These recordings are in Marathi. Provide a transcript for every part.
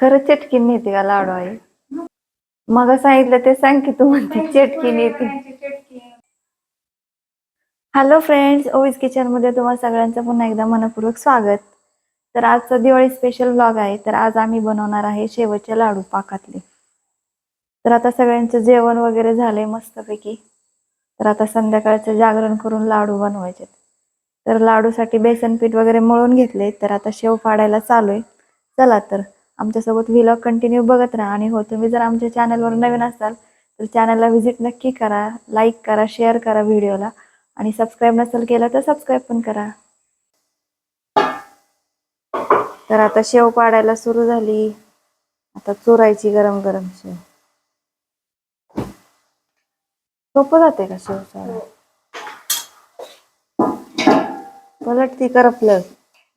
खरं चटकीन नेते का लाडू आहे मग सांगितलं ते सांग की तू म्हणते चटकी नेते. हॅलो फ्रेंड्स ओवीज किचनमध्ये तुम्हाला सगळ्यांचं पुन्हा एकदा मनपूर्वक स्वागत. तर आजचा दिवाळी स्पेशल व्लॉग आहे तर आज आम्ही बनवणार आहे शेवटचे लाडू पाकातले. तर आता सगळ्यांचं जेवण वगैरे झालंय मस्तपैकी. तर आता संध्याकाळचं जागरण करून लाडू बनवायचे तर लाडूसाठी बेसन पीठ वगैरे मळून घेतले तर आता शेव पाडायला चालू आहे. चला तर. आमच्यासोबत व्हिलॉग कंटिन्यू बघत राहा. आणि हो तुम्ही जर आमच्या चॅनलवर नवीन असाल तर चॅनलला व्हिजिट नक्की करा. लाईक करा शेअर करा व्हिडिओला आणि सबस्क्राईब नसेल केलं तर सबस्क्राईब पण करा. तर आता शेव पाडायला सुरू झाली. आता चोरायची गरम गरम शेव. सोपं जाते का शेव चालायला? पलट ती करपलं.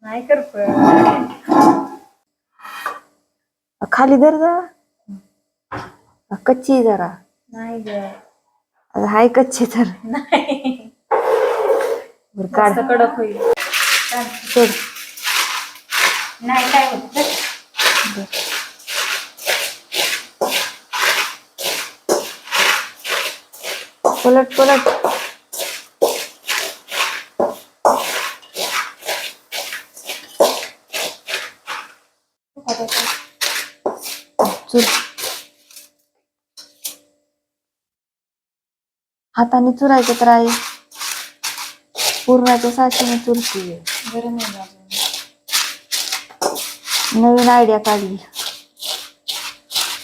नाही करपत खाली धर जरा. कच्ची आहे जरा. नाही ग. आता हाय कच्ची तर. नाही. बरं काढ. जास्त कडक होईल. सोड. नाही काय होत पलट पलट. चुर हाताने चुरायचं तर आहे पूर्णाच्या साचीने चुरती नवीन आयडिया काढली.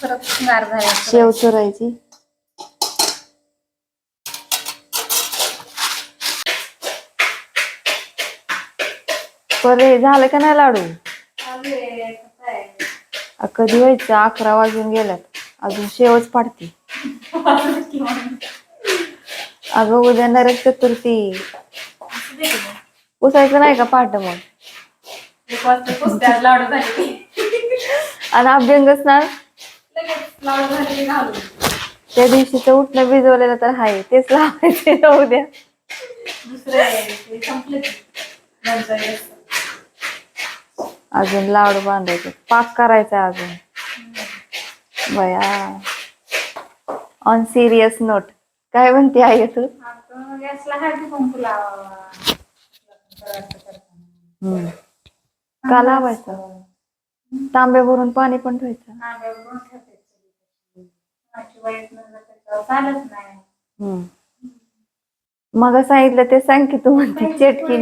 परत गार झाल्या शेव चुरायची. परे झालं का नाही लाडू? आ, कधी व्हायचं? अकरा वाजून गेल्यात. अजून शेवच पाडते. अगं उद्या नरक चतुर्थी. पुसायचं नाही का पाठ मग? आणि अभ्यंग ना? त्या दिवशी झाले त्या उठणं भिजवलेलं तर आहे तेच लावायचे ना उद्या. दुसरं आहे, ते संपलं की. नंतर येतं. अजून लाडू बांधायचे. पाक करायचा अजून. बया. ऑन सिरियस नोट काय म्हणते आहे तू? का लावायचं? तांब्या भरून पाणी पण ठेवायचं मग सांगितलं ते सांग की तू म्हणते चटकी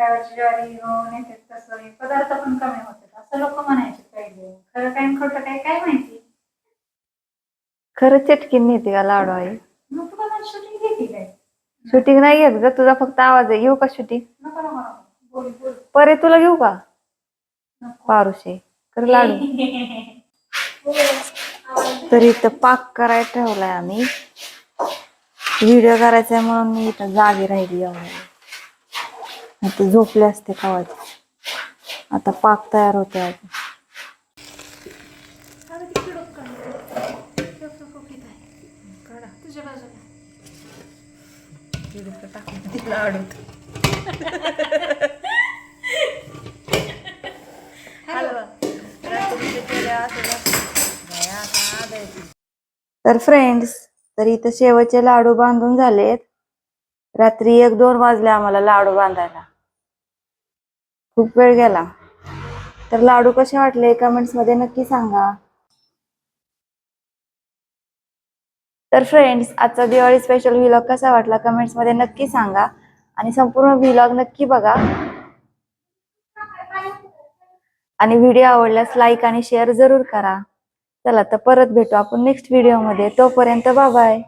नेते पोळी, चटकी खायची ज्वारी गहू नेते तसं पदार्थ पण कमी होते असं लोक म्हणायचे पहिले. खरं काय खोटं काय काय माहिती? खरं चटकी नेते का लाडू मग तुम्हाला शूटिंग घेते काय? शूटिंग नाही घेत ग. तुझा फक्त आवाज आहे. घेऊ का शूटिंग नको नको नको. बोल बोल. परे तुला घेऊ का? नको. पारुशे कर लाडू. तर इथं पाक करायला ठेवलाय आम्ही. व्हिडिओ करायचा म्हणून मी इथं जागी राहिली एवढ्या आता झोपले असते खावायचे आता पाक तयार होते अजून अरे ती किडूक काढ. ठेव, ठेव, कोकीत आहे. तुझ्या बाजूला. तर फ्रेंड्स तर इथं शेवटचे लाडू बांधून झालेत. रात्री एक दोन वाजले आम्हाला लाडू बांधायला. खूप वेळ गेला. तर लाडू कसे वाटले कमेंट्समध्ये नक्की सांगा. तर फ्रेंड्स आजचा दिवाळी स्पेशल व्हिलॉग कसा वाटला कमेंट्समध्ये नक्की सांगा. आणि संपूर्ण व्हिलॉग नक्की बघा. आणि व्हिडिओ आवडल्यास लाईक आणि शेअर जरूर करा. चला तर परत भेटू आपण नेक्स्ट व्हिडिओमध्ये तोपर्यंत बाय